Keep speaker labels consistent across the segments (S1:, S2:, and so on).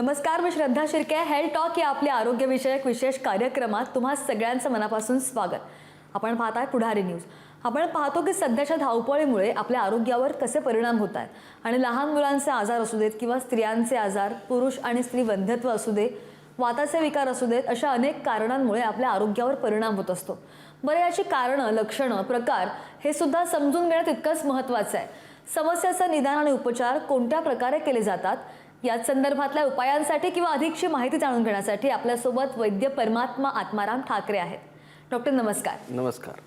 S1: नमस्कार मी Shraddha Shirke health talk या आपल्या आरोग्यविषयक विशेष कार्यक्रमात तुम्हा सगळ्यांचं मनापासून स्वागत. आपण पाहत आहे पुढारी न्यूज. आपण पाहतो की सध्याच्या धावपळीमुळे आपल्या आरोग्यावर कसे परिणाम होत आहेत? आणि लहान मुलांचे आजार असू देत किंवा स्त्रियांचे आजार पुरुष आणि स्त्री वंध्यत्व असू दे वाताचे विकार असू देत अशा अनेक कारणांमुळे आपल्या आरोग्यावर परिणाम होत असतो. बरं याची कारणं लक्षणं प्रकार हे सुद्धा समजून घेणं तितकंच महत्त्वाचं आहे. समस्याचं निदान आणि उपचार कोणत्या प्रकारे केले जातात? याच संदर्भातल्या उपायांसाठी किंवा अधिकची माहिती जाणून घेण्यासाठी आपल्यासोबत वैद्य परमात्मा आत्माराम ठाकरे आहेत. डॉक्टर नमस्कार.
S2: नमस्कार.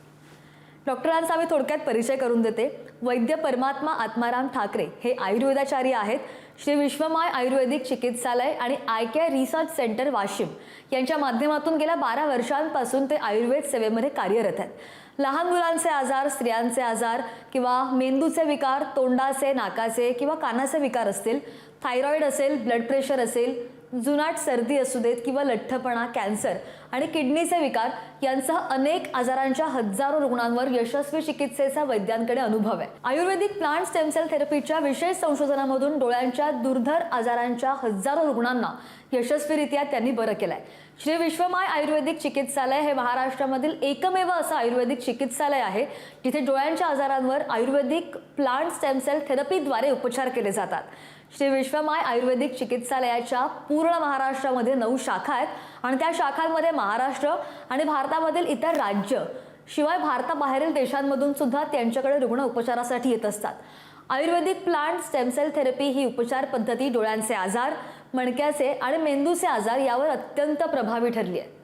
S1: डॉक्टरांचा मी थोडक्यात परिचय करून देते. वैद्य परमात्मा आत्माराम ठाकरे हे आयुर्वेदाचार्य आहेत. श्री विश्वमाय आयुर्वेदिक चिकित्सालय आणि eye care research centre Washim यांच्या माध्यमातून गेल्या बारा वर्षांपासून ते आयुर्वेद सेवेमध्ये कार्यरत आहेत. लहान मुलांचे आजार स्त्रियांचे आजार किंवा मेंदूचे विकार तोंडाचे नाकाचे किंवा कानाचे विकार असतील थायरॉईड असेल ब्लड प्रेशर असेल जुनाट सर्दी असू देत किंवा लठ्ठपणा कॅन्सर आणि किडनीचे विकार यांसह अनेक आजारांच्या हजारो रुग्णांवर यशस्वी चिकित्सेचा वैद्यांकडे अनुभव आहे. आयुर्वेदिक प्लांट स्टेमसेल थेरपीच्या विशेष संशोधनामधून डोळ्यांच्या दुर्धर आजारांच्या हजारो रुग्णांना यशस्वीरित्या त्यांनी बरं केलंय. श्री विश्वमाय आयुर्वेदिक चिकित्सालय हे महाराष्ट्रामधील एकमेव असं आयुर्वेदिक चिकित्सालय आहे. जिथे डोळ्यांच्या आजारांवर आयुर्वेदिक प्लांट स्टेम सेल थेरपीद्वारे उपचार केले जातात. श्री विश्वमाय आयुर्वेदिक चिकित्सालयाच्या पूर्ण महाराष्ट्रामध्ये नऊ शाखा आहेत. आणि त्या शाखांमध्ये महाराष्ट्र आणि भारतामधील इतर राज्य शिवाय भारताबाहेरील देशांमधून सुद्धा त्यांच्याकडे रुग्ण उपचारासाठी येत असतात. Ayurvedic plant stem cell therapy ही उपचार पद्धती डोळ्यांचे आजार मणक्याचे आणि मेंदूचे आजार यावर अत्यंत प्रभावी ठरली आहे.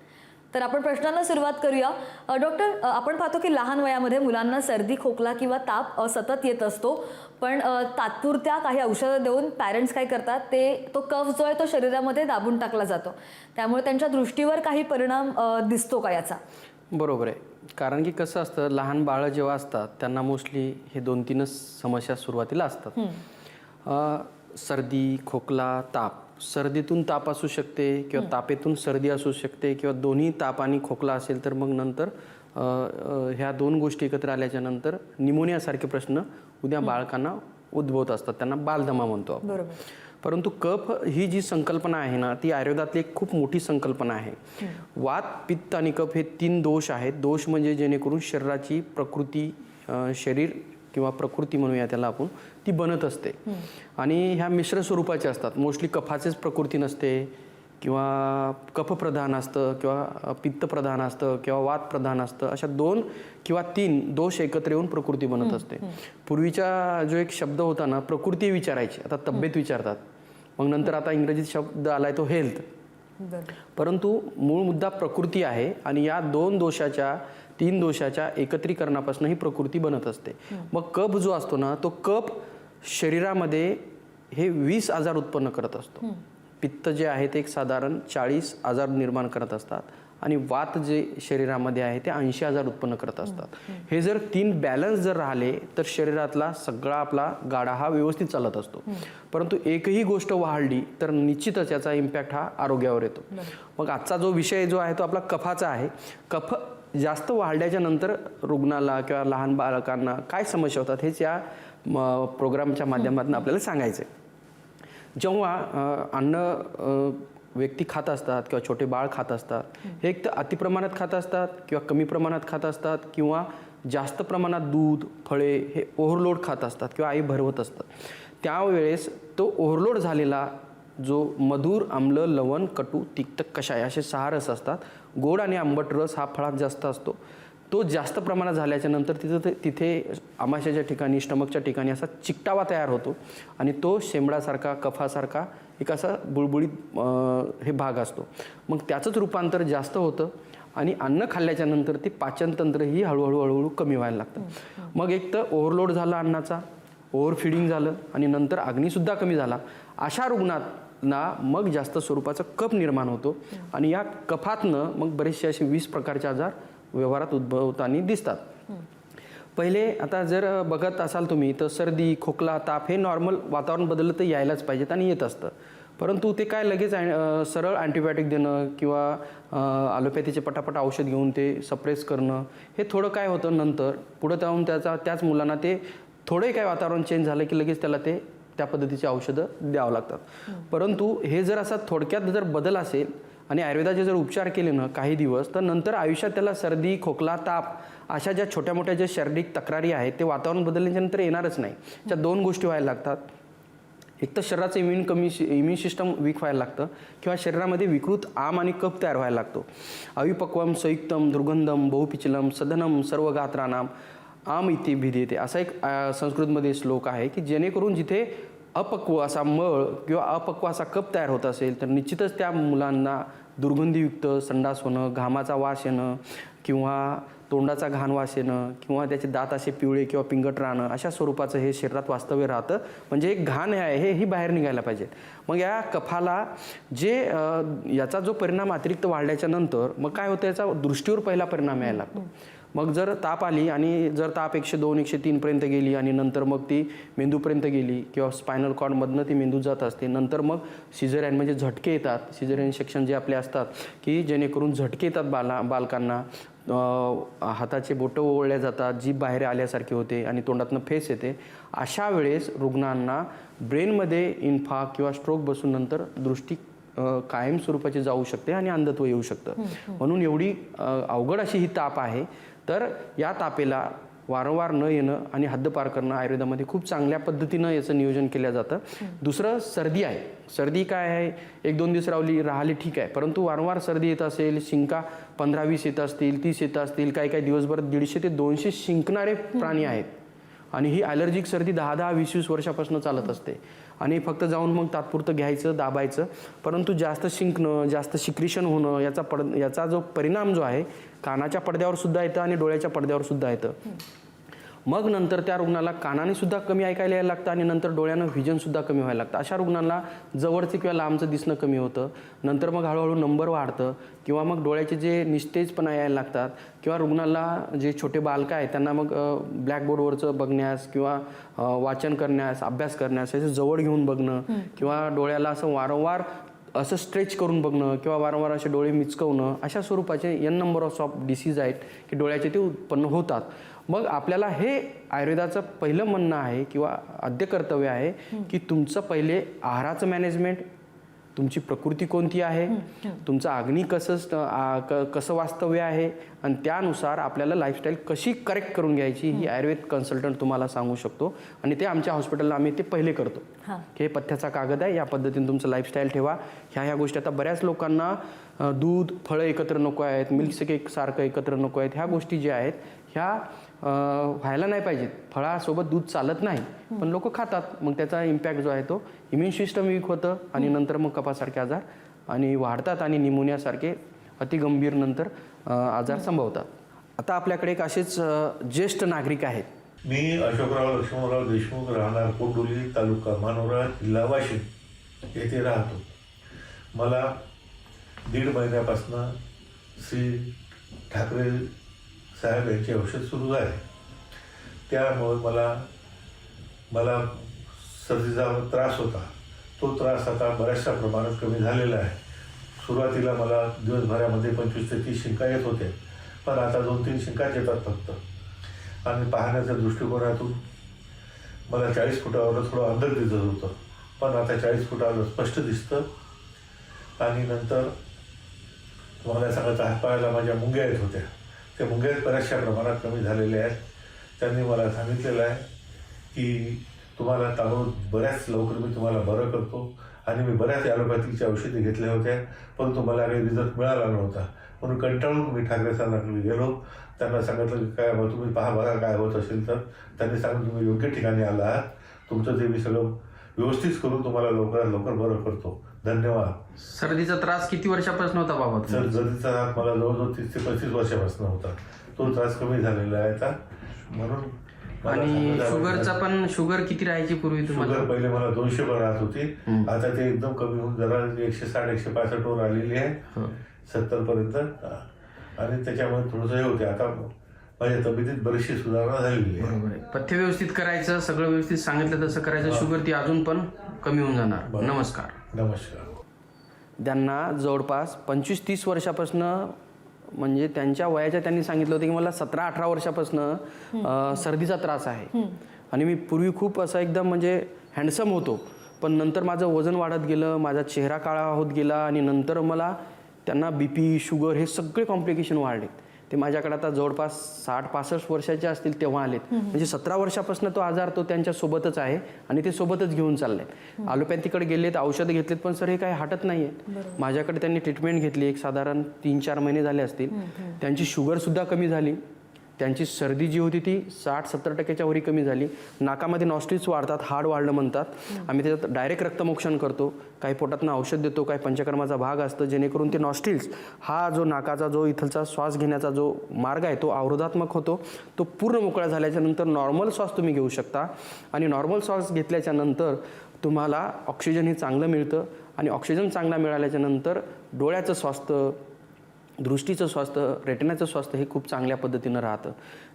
S1: तर आपण प्रश्नांना सुरुवात करूया. डॉक्टर आपण पाहतो की लहान वयामध्ये मुलांना सर्दी खोकला किंवा ताप सतत येत असतो. पण तात्पुरत्या काही औषधं देऊन पॅरेंट्स काय करतात? ते तो कफ जो आहे तो शरीरामध्ये दाबून टाकला जातो. त्यामुळे त्यांच्या दृष्टीवर काही परिणाम दिसतो का याचा?
S2: बरोबर आहे. कारण की कसं असतं लहान बाळं जेव्हा असतात त्यांना मोस्टली हे दोन तीनच समस्या सुरुवातीला असतात. सर्दी खोकला ताप. सर्दीतून ताप असू शकते किंवा तापेतून सर्दी असू शकते किंवा दोन्ही ताप आणि खोकला असेल तर मग नंतर अ, अ, ह्या दोन गोष्टी एकत्र आल्याच्यानंतर निमोनियासारखे प्रश्न उद्या बाळकांना उद्भवत असतात. त्यांना बालदमा म्हणतो आपण.
S1: बरोबर.
S2: परंतु कफ ही जी संकल्पना आहे ना ती आयुर्वेदातली एक खूप मोठी संकल्पना आहे. वात पित्त आणि कफ हे तीन दोष आहेत. दोष म्हणजे जेणेकरून शरीराची प्रकृती अं, शरीर किंवा प्रकृती म्हणूया त्याला आपण ती बनत असते. आणि ह्या मिश्र स्वरूपाच्या असतात. मोस्टली कफाचेच प्रकृती नसते किंवा कफप्रधान असतं किंवा पित्तप्रधान असतं किंवा वात प्रधान असतं अशा दोन किंवा तीन दोष एकत्र येऊन प्रकृती बनत असते. पूर्वीचा जो एक शब्द होता ना प्रकृती विचारायची. आता तब्येत विचारतात. मग नंतर आता इंग्रजीत शब्द आलाय तो हेल्थ परंतु मूळ मुद्दा प्रकृती आहे आणि या दोन दोषाच्या तीन दोषाच्या एकत्रीकरणापासून ही प्रकृती बनत असते. मग कफ जो असतो ना तो कफ शरीरामध्ये हे वीस आजार उत्पन्न करत असतो. पित्त जे आहे ते एक साधारण चाळीस आजार निर्माण करत असतात आणि वात जे शरीरामध्ये आहे ते ऐंशी आजार उत्पन्न करत असतात. हे जर तीन बॅलन्स जर राहिले तर शरीरातला सगळा आपला गाडा हा व्यवस्थित चालत असतो. परंतु एकही गोष्ट वाढली तर निश्चितच याचा इम्पॅक्ट हा आरोग्यावर येतो. मग आजचा जो विषय जो आहे तो आपला कफाचा आहे. कफ जास्त वाढल्याच्या नंतर रुग्णाला किंवा लहान बालकांना काय समस्या होतात हेच या म, प्रोग्रामच्या माध्यमातून आपल्याला सांगायचं आहे जेव्हा अन्न व्यक्ती खात असतात किंवा छोटे बाळ खात असतात हे. एक तर अतिप्रमाणात खात असतात किंवा कमी प्रमाणात खात असतात किंवा जास्त प्रमाणात दूध फळे हे ओव्हरलोड खात असतात किंवा आई भरवत असतात. त्यावेळेस तो ओव्हरलोड झालेला जो मधुर आम्ल लवण कटू तिक्त कषाय असे सहा रस असतात गोड आणि आंबट रस हा फळात जास्त असतो. तो जास्त प्रमाणात झाल्याच्यानंतर तिथं ते- तिथे आमाशाच्या ठिकाणी स्टमकच्या ठिकाणी असा चिकटावा तयार होतो आणि तो शेंबडासारखा कफासारखा एक असा बुळबुळीत हे भाग असतो. मग त्याचंच रूपांतर जास्त होतं आणि अन्न खाल्ल्याच्या नंतर ते पाचनतंत्रही हळूहळू हळूहळू कमी व्हायला लागतं. मग एक तर ओव्हरलोड झाला अन्नाचा ओव्हरफिडिंग झालं आणि नंतर अग्नीसुद्धा कमी झाला. अशा रुग्णात ना मग जास्त स्वरूपाचा कप निर्माण होतो. आणि या कफातनं मग बरेचसे असे वीस प्रकारचे आजार व्यवहारात उद्भवताना दिसतात. पहिले आता जर बघत असाल तुम्ही तर सर्दी खोकला ताप हे नॉर्मल वातावरण बदललं तर यायलाच पाहिजेत आणि येत असतं. परंतु ते काय लगेच सरळ अँटीबायोटिक देणं किंवा ॲलोपॅथीचे पटापट औषध घेऊन ते सप्रेस करणं हे थोडं काय होतं नंतर. पुढं जाऊन त्याचा त्याच मुलांना ते थोडंही काय वातावरण चेंज झालं की लगेच त्याला ते त्या पद्धतीची औषधं द्यावं लागतात. परंतु हे जर असा थोडक्यात जर बदल असेल आणि आयुर्वेदाचे जर उपचार केले ना काही दिवस तर नंतर आयुष्यात त्याला सर्दी खोकला ताप अशा ज्या छोट्या मोठ्या ज्या शारीरिक तक्रारी आहेत ते वातावरण बदलल्याच्या नंतर येणारच नाही. त्या दोन गोष्टी व्हायला लागतात. एक तर शरीराचं इम्युन कमी इम्युन सिस्टम वीक व्हायला लागतं किंवा शरीरामध्ये विकृत आम आणि कप तयार व्हायला लागतो. अविपक्वम संयुक्तम दुर्गंधम बहुपिचलम सदनम सर्व गात्रानाम आम इति भिदेते असा एक संस्कृतमध्ये श्लोक आहे की जेणेकरून जिथे अपक्व असा मळ किंवा अपक्व असा कप तयार होत असेल तर निश्चितच त्या मुलांना दुर्गंधीयुक्त संडास होणं घामाचा वास येणं किंवा तोंडाचा घाण वास येणं किंवा त्याचे दात असे पिवळे किंवा पिंगट राहणं अशा स्वरूपाचं हे शरीरात वास्तव्य राहतं. म्हणजे एक घाण आहे हे ही बाहेर निघायला पाहिजे मग या कफाला जे याचा जो परिणाम अतिरिक्त वाढल्याच्या नंतर मग काय होतं? याचा दृष्टीवर पहिला परिणाम यायला लागतो. मग जर ताप आली आणि जर ताप एकशे दोन एकशे तीनपर्यंत गेली आणि नंतर मग ती मेंदूपर्यंत गेली किंवा स्पायनल कॉर्डमधनं ती मेंदू जात असते नंतर मग सिझरियन म्हणजे झटके येतात. सिझरियन सेक्शन जे आपले असतात की जेणेकरून झटके येतात बाला बालकांना. हाताचे बोटं ओवळल्या जातात जीभ बाहेर आल्यासारखी होते आणि तोंडातनं फेस येते. अशा वेळेस रुग्णांना ब्रेनमध्ये इन्फाक किंवा स्ट्रोक बसून नंतर दृष्टी अ, कायम स्वरूपाची जाऊ शकते आणि अंधत्व येऊ शकतं. म्हणून एवढी अवघड अशी ही ताप आहे. तर या तापेला वारंवार न येणं आणि हद्दपार करणं आयुर्वेदामध्ये खूप चांगल्या पद्धतीनं याचं नियोजन केलं जातं. दुसरं सर्दी आहे. सर्दी काय आहे? एक दोन दिवस राहिली राहिली ठीक आहे. परंतु वारंवार सर्दी येत असेल शिंका पंधरा वीस येत असतील तीस येत असतील काही काही दिवसभर दीडशे ते दोनशे शिंकणारे प्राणी आहेत. आणि ही ॲलर्जिक सर्दी दहा दहा वीस वीस वर्षापासून चालत असते. आणि फक्त जाऊन मग तात्पुरतं घ्यायचं दाबायचं. परंतु जास्त शिंकणं जास्त शिक्रिशन होणं याचा पड याचा जो परिणाम जो आहे कानाच्या पडद्यावर सुद्धा येतं आणि डोळ्याच्या पडद्यावर सुद्धा येतं. मग नंतर त्या रुग्णाला कानाने सुद्धा कमी ऐकायला यायला लागतं आणि नंतर डोळ्यानं व्हिजन सुद्धा कमी व्हायला लागतं. अशा रुग्णांना जवळचं किंवा लांबचं दिसणं कमी होतं. नंतर मग हळूहळू नंबर वाढतं किंवा मग डोळ्याचे जे निस्तेजपणा यायला लागतात किंवा रुग्णाला जे छोटे बालकं आहेत त्यांना मग ब्लॅकबोर्डवरचं बघण्यास किंवा वाचन करण्यास अभ्यास करण्यास याचं जवळ घेऊन बघणं किंवा डोळ्याला असं वारंवार असं स्ट्रेच करून बघणं किंवा वारंवार असे डोळे मिचकवणं अशा स्वरूपाचे N number of of disease आहेत की डोळ्याचे ते उत्पन्न होतात. मग आपल्याला हे आयुर्वेदाचं पहिलं म्हणणं आहे किंवा आद्य कर्तव्य आहे की तुमचं पहिले आहाराचं मॅनेजमेंट तुमची प्रकृती कोणती आहे तुमचं अग्नी कसं कसं वास्तव्य आहे आणि त्यानुसार आपल्याला लाईफस्टाईल कशी करेक्ट करून घ्यायची ही आयुर्वेद कन्सल्टंट तुम्हाला सांगू शकतो. आणि ते आमच्या हॉस्पिटलला आम्ही ते पहिले करतो.
S1: हां.
S2: पथ्याचा कागद आहे. या पद्धतीने तुमचं लाईफस्टाईल ठेवा. ह्या ह्या गोष्टी आता बऱ्याच लोकांना दूध फळं एकत्र नको आहेत मिल्क सारखं एकत्र नको आहेत. ह्या गोष्टी ज्या आहेत ह्या व्हायला नाही पाहिजेत. फळासोबत दूध चालत नाही पण लोक खातात. मग त्याचा इम्पॅक्ट जो आहे तो इम्युन सिस्टम वीक होतं आणि नंतर मग कपासारखे आजार आणि वाढतात आणि निमोनियासारखे अतिगंभीर नंतर आजार संभवतात. आता आपल्याकडे एक असेच ज्येष्ठ नागरिक आहेत.
S3: मी अशोकराव लक्ष्मणराव देशमुख राहणार कोंडोली तालुका मानोरा जिल्हा वाशिम येथे राहतो. मला दीड महिन्यापासून श्री ठाकरे साहेब यांचे औषध सुरू आहे त्यामुळे मला मला सर्दीचा त्रास होता. तो त्रास आता बऱ्याचशा प्रमाणात कमी झालेला आहे. सुरुवातीला मला दिवसभरामध्ये पंचवीस ते तीस शिंका येत होते पण आता दोन तीन शिंकाच येतात फक्त. आणि पाहण्याच्या दृष्टिकोनातून मला चाळीस फुटावर थोडं अंतर दिसत होतं. पण आता चाळीस फुटावर स्पष्ट दिसतं. आणि नंतर तुम्हाला सांगायचं हातपायाला माझ्या मुंग्या येत होत्या. त्या मुंग्यात बऱ्याचशा प्रमाणात कमी झालेल्या आहेत. त्यांनी मला सांगितलेलं आहे की तुम्हाला तांदूळ बऱ्याच लवकर मी तुम्हाला बरं करतो. आणि मी बऱ्याच ॲलोपॅथीच्या औषधी घेतल्या होत्या परंतु मला काही रिझल्ट मिळाला नव्हता. म्हणून कंटाळून मी ठाकरे सरांकडे गेलो. त्यांना सांगितलं की काय बा तुम्ही पहा बघा काय होत असेल तर. त्यांनी सांगितलं तुम्ही योग्य ठिकाणी आला आहात. तुमचं ते मी सगळं व्यवस्थित करून तुम्हाला लवकरात लवकर बरं करतो. धन्यवाद.
S2: सर्दीचा त्रास किती वर्षापासून होता बाबा
S3: सर जरीचा हात मला जवळजवळ तीस ते पस्तीस वर्षापासून होता. तो त्रास कमी झालेला आहे आता. म्हणून मला
S2: आणि. शुगरचा पण शुगर किती राहायची पूर्वी तुम्हाला?
S3: शुगर पहिले मला दोनशे वर राहत होती. आता ते एकदम कमी होऊन जरा एकशे साठ एकशे पासष्ट वर आलेली आहे.
S2: हो.
S3: सत्तर पर्यंत. आणि त्याच्यामुळे थोडंसं हे होते. आता माझ्या तब्येतीत बरीचशी सुधारणा झालेली आहे.
S2: बरोबर आहे. पथ्य व्यवस्थित करायचं सगळं व्यवस्थित सांगितलं तसं करायचं. शुगर ती अजून पण कमी होऊन जाणार.
S3: बरं.
S2: नमस्कार.
S3: नमस्कार.
S2: त्यांना जवळपास पंचवीस तीस वर्षापासनं म्हणजे त्यांच्या वयाच्या त्यांनी सांगितलं होतं की मला सतरा अठरा वर्षापासनं सर्दीचा त्रास आहे. आणि मी पूर्वी खूप असा एकदम म्हणजे हँडसम होतो. पण नंतर माझं वजन वाढत गेलं माझा चेहरा काळा होत गेला आणि नंतर मला त्यांना बी पी शुगर हे सगळे कॉम्प्लिकेशन वाढले. ते माझ्याकडे आता जवळपास साठ पासष्ट वर्षाचे असतील तेव्हा आलेत. म्हणजे सतरा वर्षापासून तो आजार तो त्यांच्या सोबतच आहे आणि ते सोबतच घेऊन चालले ॲलोपॅथीकडे गेलेत औषधं घेतलेत पण सर हे काही हटत नाही आहे माझ्याकडे त्यांनी ट्रीटमेंट घेतली एक साधारण तीन चार महिने झाले असतील. त्यांची शुगरसुद्धा कमी झाली. त्यांची सर्दी जी होती ती साठ सत्तर टक्क्याच्या वरी कमी झाली. नाकामध्ये नॉस्ट्रिल्स वाढतात हाड वाढलं म्हणतात. आम्ही त्याच्यात डायरेक्ट रक्तमोक्षण करतो. काही पोटातनं औषध देतो काही पंचकर्माचा भाग असतो जेणेकरून ते नॉस्ट्रिल्स हा जो नाकाचा जो इथलचा श्वास घेण्याचा जो मार्ग आहे तो अवरोधात्मक होतो. तो पूर्ण मोकळा झाल्याच्यानंतर नॉर्मल श्वास तुम्ही घेऊ शकता. आणि नॉर्मल श्वास घेतल्याच्या नंतर तुम्हाला ऑक्सिजन हे चांगलं मिळतं. आणि ऑक्सिजन चांगला मिळाल्याच्यानंतर डोळ्याचं स्वास्थ्य दृष्टीचं स्वास्थ्य रेटिनाचं स्वास्थ्य हे खूप चांगल्या पद्धतीनं राहतं.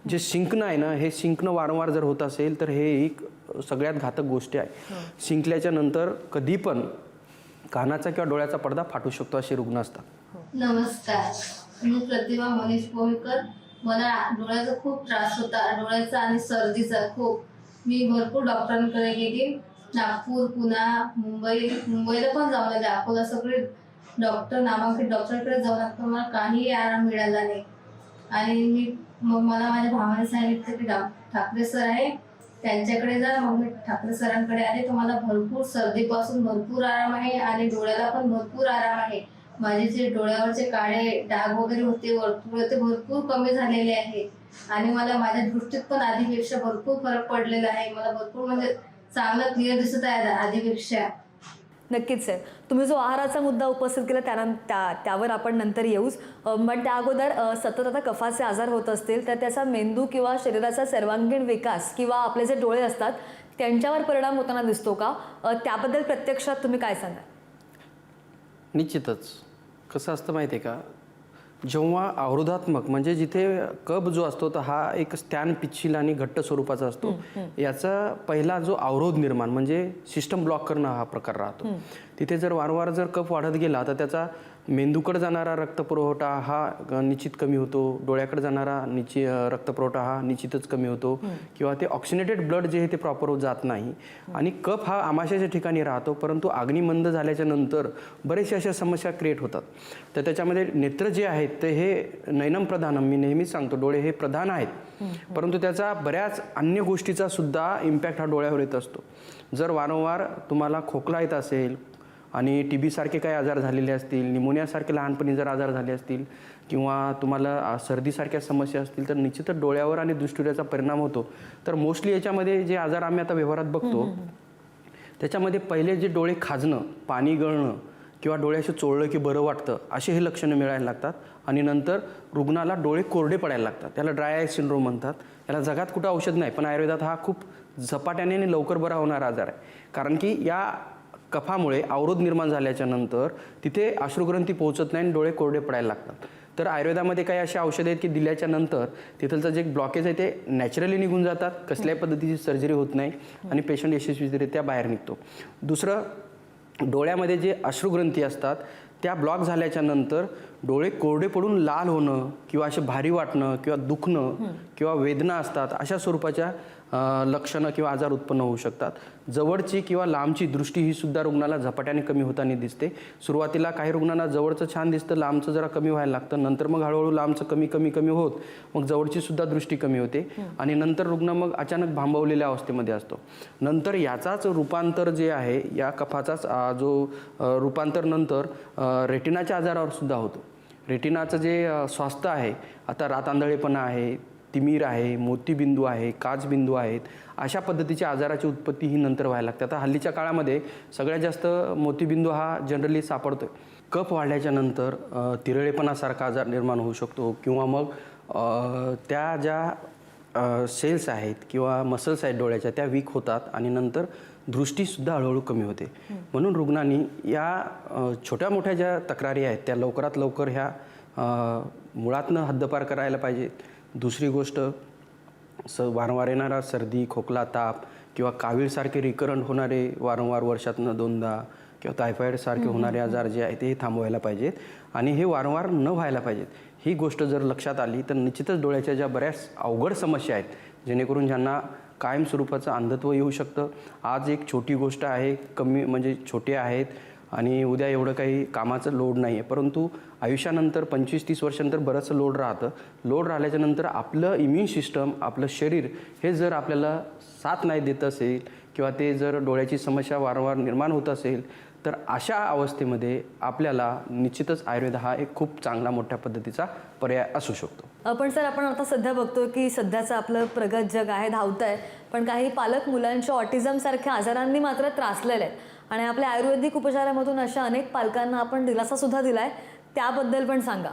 S2: जे शिंकणं आहे ना हे शिंकणं वारंवार जर होत असेल तर हे एक सगळ्यात घातक गोष्टी आहे. शिंकल्याच्या नंतर कधी पण कानाचा किंवा डोळ्याचा पडदा फाटू शकतो असे रुग्ण असतात.
S4: नमस्कार. मी प्रतिभा मनीष पोहेकर. मला डोळ्याचा खूप त्रास होता. डोळ्याचा आणि सर्दीचा खूप. मी भरपूर डॉक्टरांकडे गेली. नागपूर पुणा मुंबई. मुंबईला पण जाऊन अकोला सगळे डॉक्टर नामांकित डॉक्टरकडे जाऊन आता मला काहीही आराम मिळाला नाही. आणि मी मग मला माझ्या भावाने सांगितलं की डॉ- ठाकरे सर आहे त्यांच्याकडे जा. मग मी ठाकरे सरांकडे आले. तर मला भरपूर सर्दीपासून भरपूर आराम आहे आणि डोळ्याला पण भरपूर आराम आहे. माझे जे डोळ्यावरचे काळे डाग वगैरे होते वर्तुळ ते भरपूर कमी झालेले आहे. आणि मला माझ्या दृष्टीत पण आधीपेक्षा भरपूर फरक पडलेला आहे. मला भरपूर म्हणजे चांगलं क्लिअर दिसत आहे आधीपेक्षा.
S1: नक्कीच आहे तुम्ही जो आहाराचा मुद्दा उपस्थित केला त्यानं त्या त्यावर आपण नंतर येऊच. पण त्या अगोदर सतत आता कफाचे आजार होत असतील तर त्याचा मेंदू किंवा शरीराचा सर्वांगीण विकास किंवा आपले जे डोळे असतात त्यांच्यावर परिणाम होताना दिसतो का? त्याबद्दल प्रत्यक्षात तुम्ही काय सांगाल?
S2: निश्चितच. कसं असतं माहिती आहे का? जेव्हा अवरोधात्मक म्हणजे जिथे कप जो असतो तर हा एक स्टॅन पिच्छील आणि घट्ट स्वरूपाचा असतो. याचा पहिला जो अवरोध निर्माण म्हणजे सिस्टम ब्लॉक करणं हा प्रकार राहतो. तिथे जर वारंवार जर कप वाढत गेला तर त्याचा मेंदूकडे जाणारा रक्तपुरवठा हा निश्चित कमी होतो. डोळ्याकडे जाणारा निश्चि अ, रक्तपुरवठा हा निश्चितच कमी होतो. किंवा ते ऑक्सिनेटेड ब्लड जे आहे ते प्रॉपर जात नाही. आणि कफ हा आमाशाच्या ठिकाणी राहतो परंतु अग्निमंद झाल्याच्यानंतर बरेचशा अशा समस्या क्रिएट होतात. तर त्याच्यामध्ये नेत्र जे आहेत ते हे नैनम प्रधानम मी नेहमीच सांगतो डोळे हे प्रधान आहेत. परंतु त्याचा बऱ्याच अन्य गोष्टीचा सुद्धा इम्पॅक्ट हा डोळ्यावर येत असतो. जर वारंवार तुम्हाला खोकला येत असेल आणि टी बीसारखे काही आजार झालेले असतील निमोनियासारखे लहानपणी जर आजार झाले असतील किंवा तुम्हाला सर्दीसारख्या समस्या असतील तर निश्चितच डोळ्यावर आणि दृष्टीवर परिणाम होतो. तर मोस्टली याच्यामध्ये जे आजार आम्ही आता व्यवहारात बघतो त्याच्यामध्ये पहिले जे डोळे खाजणं पाणी गळणं किंवा डोळ्याशी चोळलं की बरं वाटतं असे हे लक्षणं मिळायला लागतात. आणि नंतर रुग्णाला डोळे कोरडे पडायला लागतात. त्याला ड्राय आय सिंड्रोम म्हणतात. याला जगात कुठं औषध नाही पण आयुर्वेदात हा खूप झपाट्याने आणि लवकर बरा होणारा आजार आहे. कारण की या कफामुळे अवरोध निर्माण झाल्याच्यानंतर तिथे अश्रुग्रंथी पोहोचत नाही आणि डोळे कोरडे पडायला लागतात. तर आयुर्वेदामध्ये काही अशी औषधं आहेत की दिल्याच्या नंतर तिथलचं जे ब्लॉकेज आहे ते नॅचरली निघून जातात. कसल्याही पद्धतीची सर्जरी होत नाही आणि पेशंट यशस्वीरित्या बाहेर निघतो. दुसरं डोळ्यामध्ये जे अश्रुग्रंथी असतात त्या ब्लॉक झाल्याच्यानंतर डोळे कोरडे पडून लाल होणं किंवा असे भारी वाटणं किंवा दुखणं किंवा वेदना असतात अशा स्वरूपाच्या लक्षणं किंवा आजार उत्पन्न होऊ शकतात. जवळची किंवा लांबची दृष्टी ही सुद्धा रुग्णाला झपाट्याने कमी होताना दिसते. सुरुवातीला काही रुग्णांना जवळचं छान दिसतं लांबचं जरा कमी व्हायला लागतं. नंतर मग हळूहळू लांबचं कमी कमी कमी होत. मग जवळची सुद्धा दृष्टी कमी होते. आणि नंतर रुग्ण मग अचानक भांबवलेल्या अवस्थेमध्ये असतो. नंतर याचाच रूपांतर जे आहे या कफाचाच जो रूपांतर नंतर रेटिनाच्या आजारावर सुद्धा होतो. रेटिनाचं जे स्वास्थ्य आहे आता रातांधळेपणा आहे तिमीर आहे मोतीबिंदू आहे काचबिंदू आहेत अशा पद्धतीच्या आजाराची उत्पत्ती ही नंतर व्हायला लागते. आता हल्लीच्या काळामध्ये सगळ्यात जास्त मोतीबिंदू हा जनरली सापडतो कफ वाढल्याच्या नंतर तिरळेपणासारखा आजार निर्माण होऊ शकतो किंवा मग त्या ज्या सेल्स आहेत किंवा मसल्स आहेत डोळ्याच्या त्या वीक होतात आणि नंतर दृष्टीसुद्धा हळूहळू कमी होते. म्हणून रुग्णांनी या छोट्या मोठ्या ज्या तक्रारी आहेत त्या लवकरात लवकर ह्या मुळातनं हद्दपार करायला पाहिजेत. दुसरी गोष्ट स वारंवार येणारा सर्दी खोकला ताप किंवा कावीळसारखे रिकरंट होणारे वारंवार वर्षातनं दोनदा किंवा टायफॉईडसारखे होणारे आजार जे आहेत ते थांबवायला पाहिजेत आणि हे वारंवार न व्हायला पाहिजेत. ही गोष्ट जर लक्षात आली तर निश्चितच डोळ्याच्या ज्या बऱ्याच अवघड समस्या आहेत जेणेकरून ज्यांना कायम स्वरूपाचं अंधत्व येऊ शकतं. आज एक छोटी गोष्ट आहे कमी म्हणजे छोटे आहेत आणि उद्या एवढं काही कामाचं लोड नाही आहे परंतु आयुष्यानंतर पंचवीस तीस वर्षानंतर बरंचसं लोड राहतं. लोड राहिल्याच्यानंतर आपलं इम्युन सिस्टम आपलं शरीर हे जर आपल्याला साथ नाही देत असेल किंवा ते जर डोळ्याची समस्या वारंवार निर्माण होत असेल तर अशा अवस्थेमध्ये आपल्याला निश्चितच आयुर्वेद हा एक खूप चांगला मोठ्या पद्धतीचा पर्याय असू शकतो.
S1: पण सर आपण आता सध्या बघतो की सध्याचं आपलं प्रगत जग आहे धावतं आहे पण काही पालक मुलांच्या ऑटिझमसारख्या आजारांनी मात्र त्रासलेले आहेत. आणि आपल्या आयुर्वेदिक उपचारामधून अशा अनेक पालकांना आपण दिलासासुद्धा दिला आहे त्याबद्दल पण सांगा.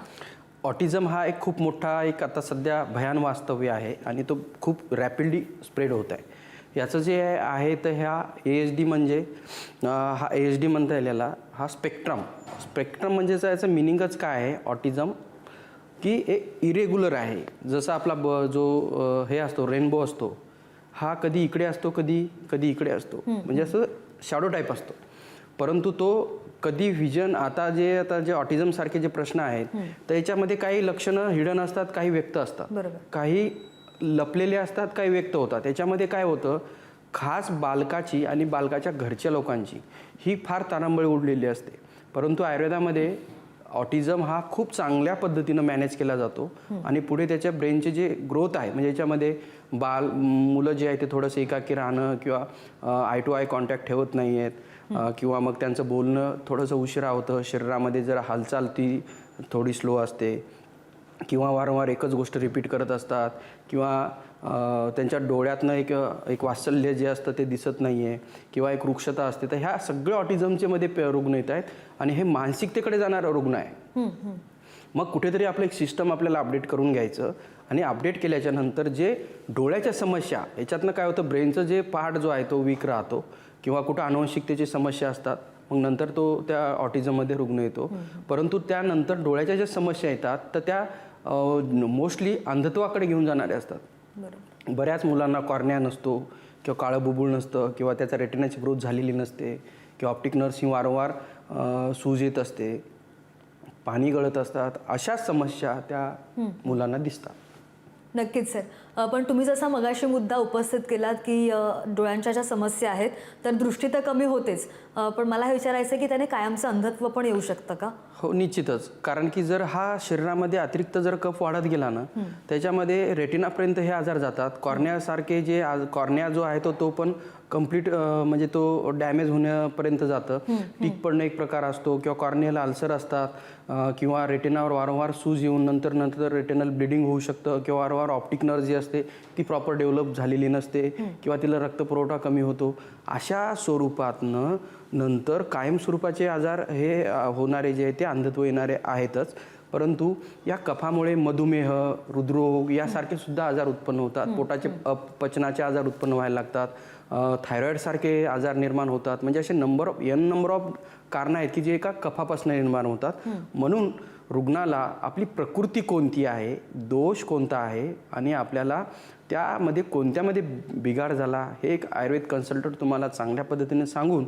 S2: ऑटिझम हा एक खूप मोठा एक आता सध्या भयान वास्तव्य आहे आणि तो खूप रॅपिडली स्प्रेड होत आहे. याचं जे आहे तर ह्या ए एच डी म्हणजे हा ए एच डी म्हणता येईल याला हा स्पेक्ट्रम स्पेक्ट्रम म्हणजे याचं मिनिंगच काय आहे? ऑटिझम की हे इरेग्युलर आहे. जसं आपला ब जो हे असतो रेनबो असतो हा कधी इकडे असतो कधी कधी इकडे असतो. म्हणजे असं शॅडो टाईप असतो. परंतु तो कधी व्हिजन आता जे आता जे ऑटिझम सारखे जे प्रश्न आहेत तर याच्यामध्ये काही लक्षणं हिडन असतात काही व्यक्त असतात. काही लपलेले असतात काही व्यक्त होतात. त्याच्यामध्ये काय होतं खास बालकाची आणि बालकाच्या घरच्या लोकांची ही फार तारांबळ उडलेली असते. परंतु आयुर्वेदामध्ये ऑटिझम हा खूप चांगल्या पद्धतीनं मॅनेज केला जातो. आणि पुढे त्याच्या ब्रेनचे जे ग्रोथ आहे म्हणजे याच्यामध्ये बाल मुलं जे आहे ते थोडंसं एकाकी राहणं किंवा आय टू आय कॉन्टॅक्ट ठेवत नाही आहेत किंवा मग त्यांचं बोलणं थोडंसं उशिरा होतं. शरीरामध्ये जर हालचाल ती थोडी स्लो असते. किंवा वारंवार एकच गोष्ट रिपीट करत असतात किंवा त्यांच्या डोळ्यातनं एक एक वात्सल्य जे असतं ते दिसत नाही आहे किंवा एक वृक्षता असते. तर ह्या सगळ्या ऑटिझमचे मध्ये रुग्ण येत आहेत आणि हे मानसिकतेकडे जाणारा रुग्ण आहे. मग कुठेतरी आपलं एक सिस्टम आपल्याला अपडेट करून घ्यायचं आणि अपडेट केल्याच्यानंतर जे डोळ्याच्या समस्या याच्यातनं काय होतं ब्रेनचं जे पार्ट जो आहे तो वीक राहतो किंवा कुठं अनुवंशिकतेची समस्या असतात मग नंतर तो त्या ऑटिझममध्ये रुग्ण येतो. परंतु त्यानंतर डोळ्याच्या ज्या समस्या येतात तर त्या मोस्टली अंधत्वाकडे घेऊन जाणारे असतात. बऱ्याच मुलांना कॉर्निया नसतो किंवा काळं बुबुळ नसतं किंवा त्याचा रेटिनाची ग्रोथ झालेली नसते किंवा ऑप्टिक नर्स ही वारंवार सूज येत असते. पाणी गळत असतात. अशा समस्या त्या मुलांना दिसतात.
S1: नक्कीच सर पण तुम्ही जसा मगाशी मुद्दा उपस्थित केलात की डोळ्यांच्या ज्या समस्या आहेत तर दृष्टी तर कमी होतेच. पण मला हे विचारायचं आहे की त्याने कायमचं अंधत्व पण येऊ शकतं का?
S2: हो निश्चितच. कारण की जर हा शरीरामध्ये अतिरिक्त जर कफ वाढत गेला ना त्याच्यामध्ये रेटिनापर्यंत हे आजार जातात. कॉर्नियासारखे जे आज कॉर्निया जो आहे तो तो पण कंप्लीट म्हणजे तो डॅमेज होण्यापर्यंत जातं. टीक पडणं एक प्रकार असतो किंवा कॉर्नियाला अल्सर असतात किंवा रेटिनावर वारंवार सूज येऊन नंतर नंतर रेटिनल ब्लिडिंग होऊ शकतं किंवा वारंवार ऑप्टिक नर्व जी असते ती प्रॉपर डेव्हलप झालेली नसते किंवा तिला रक्तपुरवठा कमी होतो. अशा स्वरूपातनं नंतर कायम स्वरूपाचे आजार हे होणारे जे आहे ते अंधत्व येणारे आहेतच. परंतु या कफामुळे मधुमेह हृदरोग यासारखे सुद्धा आजार उत्पन्न होतात. पोटाचे पचनाचे आजार उत्पन्न व्हायला लागतात. थायरॉईडसारखे आजार निर्माण होतात. म्हणजे असे number of N number of कारणं आहेत की जे एका कफापासून निर्माण होतात. म्हणून रुग्णाला आपली प्रकृती कोणती आहे दोष कोणता आहे आणि आपल्याला त्यामध्ये कोणत्यामध्ये बिघाड झाला हे एक आयुर्वेद कन्सल्टंट तुम्हाला चांगल्या पद्धतीने सांगून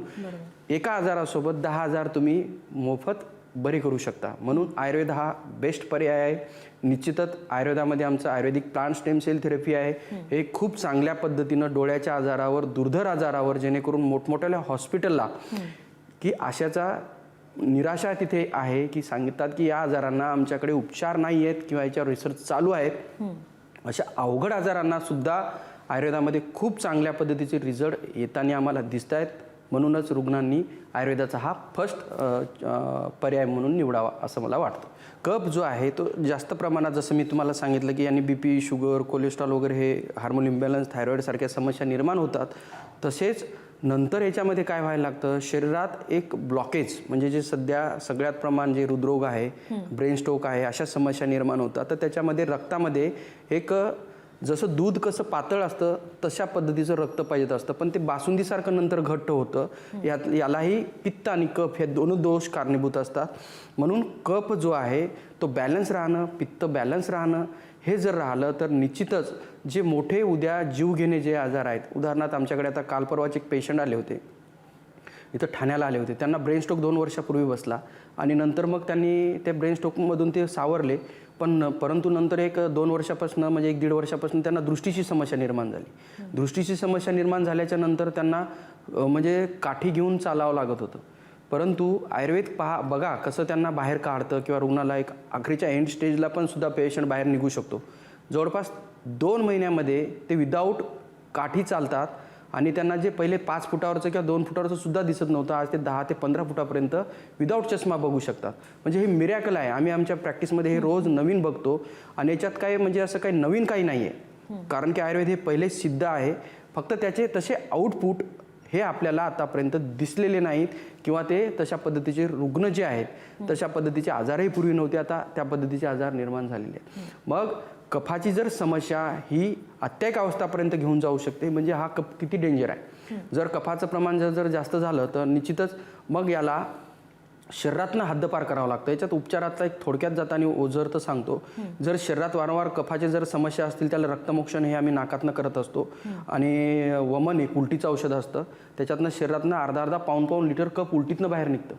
S2: एका आजारासोबत दहा हजार तुम्ही मोफत बरे करू शकता. म्हणून आयुर्वेद हा बेस्ट पर्याय आहे. निश्चितच आयुर्वेदामध्ये आमचं आयुर्वेदिक प्लांट स्टेम सेल थेरपी आहे. हे खूप चांगल्या पद्धतीनं डोळ्याच्या आजारावर दुर्धर आजारावर जेणेकरून मोठमोठ्या हॉस्पिटलला की अशाचा निराशा तिथे आहे की सांगतात की या आजारांना आमच्याकडे उपचार नाही आहेत किंवा याच्यावर रिसर्च चालू आहेत. अशा अवघड आजारांना सुद्धा आयुर्वेदामध्ये खूप चांगल्या पद्धतीचे रिझल्ट येताना आम्हाला दिसत आहेत म्हणूनच रुग्णांनी आयुर्वेदाचा हा फर्स्ट पर्याय म्हणून निवडावा असं मला वाटतं. कप जो आहे तो जास्त प्रमाणात जसं मी तुम्हाला सांगितलं की यांनी बी पी शुगर कोलेस्ट्रॉल वगैरे हे हार्मोन इम्बॅलन्स थायरॉईडसारख्या समस्या निर्माण होतात. तसेच नंतर याच्यामध्ये काय व्हायला लागतं? शरीरात एक ब्लॉकेज म्हणजे जे सध्या सगळ्यात प्रमाण जे हृदरोग आहे ब्रेन स्ट्रोक आहे अशा समस्या निर्माण होतात. तर त्याच्यामध्ये रक्तामध्ये एक जसं दूध कसं पातळ असतं तशा पद्धतीचं रक्त पाहिजेत असतं. पण ते बासुंदीसारखं नंतर घट्ट होतं. यात यालाही पित्त आणि कफ हे दोन दोष कारणीभूत असतात. म्हणून कफ जो आहे तो बॅलन्स राहणं पित्त बॅलन्स राहणं हे जर राहिलं तर निश्चितच जे मोठे उद्या जीव घेणे जे आजार आहेत. उदाहरणार्थ आमच्याकडे आता काल परवाचे एक पेशंट आले होते. इथं ठाण्याला आले होते. त्यांना ब्रेन स्ट्रोक दोन वर्षापूर्वी बसला. आणि नंतर मग त्यांनी त्या ब्रेन स्ट्रोकमधून ते सावरले. पण परंतु नंतर एक दोन वर्षापासून म्हणजे एक दीड वर्षापासून त्यांना दृष्टीची समस्या निर्माण झाली. दृष्टीची समस्या निर्माण झाल्याच्यानंतर त्यांना म्हणजे काठी घेऊन चालावं लागत होतं. परंतु आयुर्वेद पहा बघा कसं त्यांना बाहेर काढतं किंवा रुग्णाला एक आखरीच्या एंड स्टेजला पण सुद्धा पेशंट बाहेर निघू शकतो. जवळपास दोन महिन्यामध्ये ते विदाऊट काठी चालतात आणि त्यांना जे पहिले पाच फुटावरचं किंवा दोन फुटावरचं सुद्धा दिसत नव्हतं आज ते दहा ते पंधरा फुटापर्यंत विदाऊट चष्मा बघू शकतात. म्हणजे हे मिरॅकल आहे. आम्ही आमच्या प्रॅक्टिसमध्ये हे रोज नवीन बघतो आणि याच्यात काय म्हणजे असं काही नवीन काही नाही आहे कारण की आयुर्वेद हे पहिले सिद्ध आहे. फक्त त्याचे तसे आउटपुट हे आपल्याला आतापर्यंत दिसलेले नाहीत किंवा ते तशा पद्धतीचे रुग्ण जे आहेत तशा पद्धतीचे आजारही पूर्वी नव्हते. आता त्या पद्धतीचे आजार निर्माण झालेले आहेत. मग कफाची जर समस्या ही अत्याक अवस्थापर्यंत घेऊन जाऊ शकते म्हणजे हा कप किती डेंजर आहे. जर कफाचं प्रमाण जर जर जास्त झालं तर निश्चितच मग याला शरीरातनं हद्दपार करावं लागतं. याच्यात उपचाराचा एक थोडक्यात जाताना ओझर तर सांगतो. जर शरीरात वारंवार कफाचे जर समस्या असतील त्याला रक्तमोक्षण हे आम्ही नाकातनं करत असतो. आणि वमन एक उलटीचं औषध असतं. त्याच्यातनं शरीरातनं अर्धा अर्धा पाऊन पाऊन लिटर कप उलटीतनं बाहेर निघतं.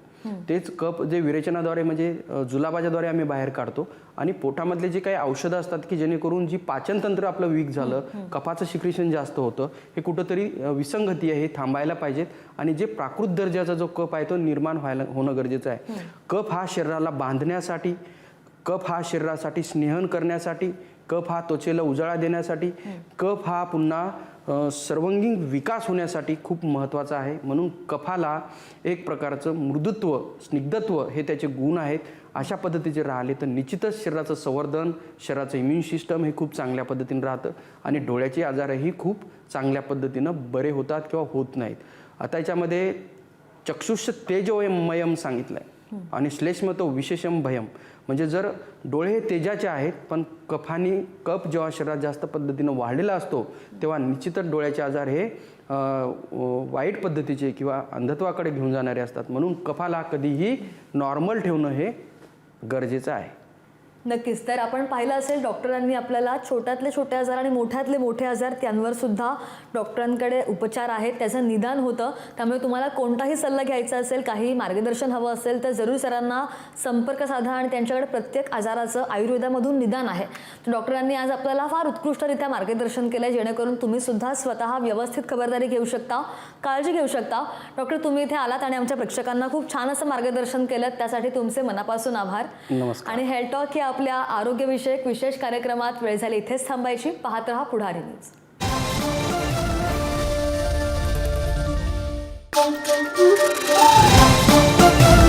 S2: तेच कप जे विरेचनाद्वारे म्हणजे जुलाबाच्याद्वारे आम्ही बाहेर काढतो. आणि पोटामधले जे काही औषधं असतात की जेणेकरून जी पाचनतंत्र आपलं वीक झालं कफाचं सिक्रेशन जास्त होतं हे कुठंतरी विसंगती आहे हे थांबायला पाहिजेत. आणि जे प्राकृत दर्जाचा जो कप आहे तो निर्माण व्हायला होणं गरजेचं आहे. कप हा शरीराला बांधण्यासाठी कफ हा शरीरासाठी स्नेहन करण्यासाठी कफ हा त्वचेला उजाळा देण्यासाठी कफ हा पुन्हा सर्वांगीण विकास होण्यासाठी खूप महत्त्वाचा आहे. म्हणून कफाला एक प्रकारचं मृदुत्व स्निग्धत्व हे त्याचे गुण आहेत. अशा पद्धतीचे राहिले तर निश्चितच शरीराचं संवर्धन शरीराचं इम्युन सिस्टम हे खूप चांगल्या पद्धतीने राहतं आणि डोळ्याचे आजारही खूप चांगल्या पद्धतीनं बरे होतात किंवा होत नाहीत. आता याच्यामध्ये चक्षुष तेजोमयम सांगितलंय आणि श्लेष्म तो विशेषम भयम म्हणजे जर डोळे हे तेजाचे आहेत पण कफानी कप जेव्हा शरीरात जास्त पद्धतीनं वाढलेला असतो तेव्हा निश्चितच डोळ्याचे आजार हे वाईट पद्धतीचे किंवा अंधत्वाकडे घेऊन जाणारे असतात. म्हणून कफाला कधीही नॉर्मल ठेवणं हे गरजेचं आहे.
S1: नक्कीच. तर आपण पाहिलं असेल डॉक्टरांनी आपल्याला छोट्यातले छोटे आजार आणि मोठ्यातले मोठे आजार त्यांवर सुद्धा डॉक्टरांकडे उपचार आहेत त्याचं निदान होतं. त्यामुळे तुम्हाला कोणताही सल्ला घ्यायचा असेल काही मार्गदर्शन हवं असेल तर जरूर सरांना संपर्क साधा आणि त्यांच्याकडे प्रत्येक आजाराचं आयुर्वेदामधून निदान आहे. तर डॉक्टरांनी आज आपल्याला फार उत्कृष्टरित्या मार्गदर्शन केलं जेणेकरून तुम्ही सुद्धा स्वतः व्यवस्थित खबरदारी घेऊ शकता काळजी घेऊ शकता. डॉक्टर तुम्ही इथे आलात आणि आमच्या प्रेक्षकांना खूप छान असं मार्गदर्शन केलं त्यासाठी तुमचे मनापासून आभार. आणि हेल्थ टॉक या आपल्या आरोग्यविषयक विशेष कार्यक्रमात वेळ झाली इथेच थांबायची पाहत रहा पुढारी न्यूज
S5: Thank you.